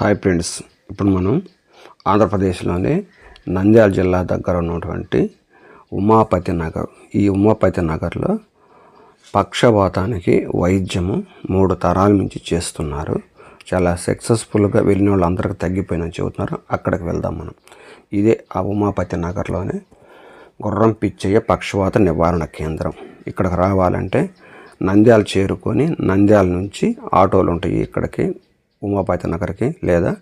Hi friends ఇప్పుడు మనం ఆంధ్రప్రదేశ్లోని నంద్యాల జిల్లా దగ్గర ఉన్నటువంటి ఉమాపతి నగర్ ఈ ఉమాపతి నగర్లో పక్షవాతానికి వైద్యము మూడు తరాల నుంచి చేస్తున్నారు. చాలా సక్సెస్ఫుల్గా వెళ్ళిన వాళ్ళందరికీ తగ్గిపోయిన చెబుతున్నారు. అక్కడికి వెళ్దాం మనం. ఇదే ఆ ఉమాపతి నగర్లోనే గుర్రం పిచ్చయ్య పక్షవాత నివారణ కేంద్రం. ఇక్కడికి రావాలంటే నంద్యాల చేరుకొని నంద్యాల నుంచి ఆటోలు ఉంటాయి ఇక్కడికి. ఉమాపతి నగర్కి లేదా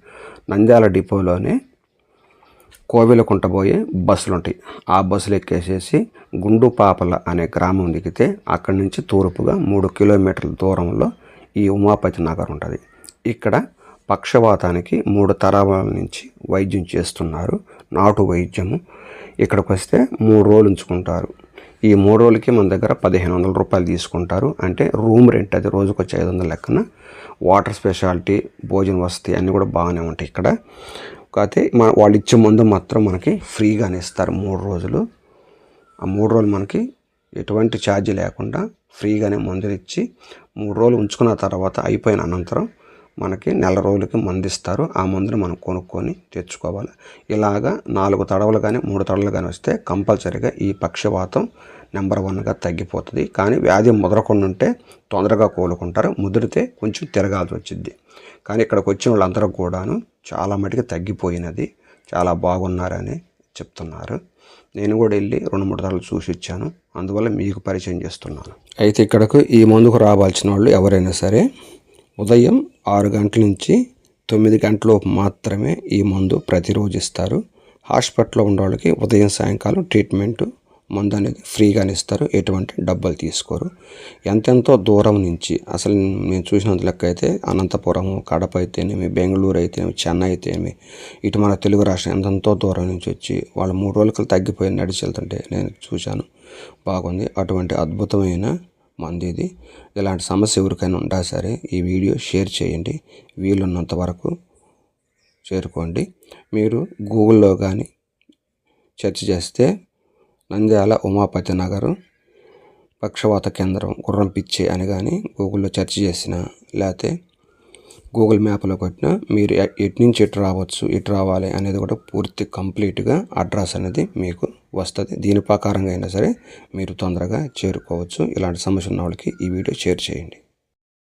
నంద్యాల డిపోలోనే కోవిలకుంట పోయే బస్సులు ఉంటాయి ఆ బస్సులు ఎక్కేసేసి గుండుపాపల అనే గ్రామం దిగితే అక్కడి నుంచి తూర్పుగా మూడు కిలోమీటర్ల దూరంలో ఈ ఉమాపతి నగర్ ఉంటుంది ఇక్కడ పక్షవాతానికి మూడు తరాల నుంచి వైద్యం చేస్తున్నారు. నాటు వైద్యము ఇక్కడికి వస్తే మూడు రోజులు ఉంచుకుంటారు. ఈ మూడు రోజులకి మన దగ్గర పదిహేను వందల రూపాయలు తీసుకుంటారు. అంటే రూమ్ రెంట్ అది రోజుకు వచ్చి ఐదు వందల లెక్కన. వాటర్ స్పెషాలిటీ భోజన వసతి అన్నీ కూడా బాగానే ఉంటాయి ఇక్కడ. కాకపోతే మన వాళ్ళు ఇచ్చే మందు మాత్రం మనకి ఫ్రీగానే ఇస్తారు మూడు రోజులు. ఆ మూడు రోజులు మనకి ఎటువంటి ఛార్జీ లేకుండా ఫ్రీగానే మందులు ఇచ్చి మూడు రోజులు ఉంచుకున్న తర్వాత అయిపోయిన అనంతరం మనకి నెల రోజులకి మందు ఇస్తారు ఆ మందుని మనం కొనుక్కొని తెచ్చుకోవాలి. ఇలాగా నాలుగు తడవలు కానీ మూడు తడవలు కానీ వస్తే కంపల్సరీగా ఈ పక్షవాతం నెంబర్ వన్గా తగ్గిపోతుంది. కానీ వ్యాధి ముదరకుండా ఉంటే తొందరగా కోలుకుంటారు. ముదిరితే కొంచెం తిరగాల్సి వచ్చింది కానీ ఇక్కడికి వచ్చిన వాళ్ళందరూ కూడాను చాలా మటుకు తగ్గిపోయినది. చాలా బాగున్నారని చెప్తున్నారు. నేను కూడా వెళ్ళి రెండు మూడు సార్లు చూసి ఇచ్చాను అందువల్ల మీకు పరిచయం చేస్తున్నాను. అయితే ఇక్కడకు ఈ మందుకు రావాల్సిన వాళ్ళు ఎవరైనా సరే ఉదయం ఆరు గంటల నుంచి తొమ్మిది గంటలలోపు మాత్రమే ఈ మందు ప్రతిరోజు ఇస్తారు. హాస్పిటల్లో ఉన్న వాళ్ళకి ఉదయం సాయంకాలం ట్రీట్మెంట్ మందు అనేది ఫ్రీగానే ఇస్తారు. ఎటువంటి డబ్బులు తీసుకోరు. ఎంతెంతో దూరం నుంచి అసలు నేను చూసినంత లెక్క అయితే అనంతపురం కడప అయితేనేమి బెంగళూరు అయితేనేమి చెన్నై అయితేనేమి ఇటు మన తెలుగు రాష్ట్రం ఎంతెంతో దూరం నుంచి వచ్చి వాళ్ళు మూడు రోజులకి తగ్గిపోయి నడిచి వెళ్తుంటే నేను చూశాను. బాగుంది. అటువంటి అద్భుతమైన మంది ఇది ఇలాంటి సమస్య ఎవరికైనా ఉంటా సరే ఈ వీడియో షేర్ చేయండి. వీలున్నంత వరకు చేరుకోండి. మీరు గూగుల్లో కానీ సెర్చ్ చేస్తే నంద్యాల ఉమాపతి నగర్ పక్షవాత కేంద్రం గుర్రం పిచ్చి అని కానీ గూగుల్లో సెర్చ్ చేసిన లేకపోతే గూగుల్ మ్యాప్లో కొట్టినా మీరు ఎ- ఎటు నుంచి ఎటు రావచ్చు ఎటు రావాలి అనేది కూడా పూర్తి కంప్లీట్గా అడ్రస్ అనేది మీకు వస్తుంది. దీని ప్రకారంగా అయినా సరే మీరు తొందరగా చేరుకోవచ్చు. ఇలాంటి సమస్య ఉన్న వాళ్ళకి ఈ వీడియో షేర్ చేయండి.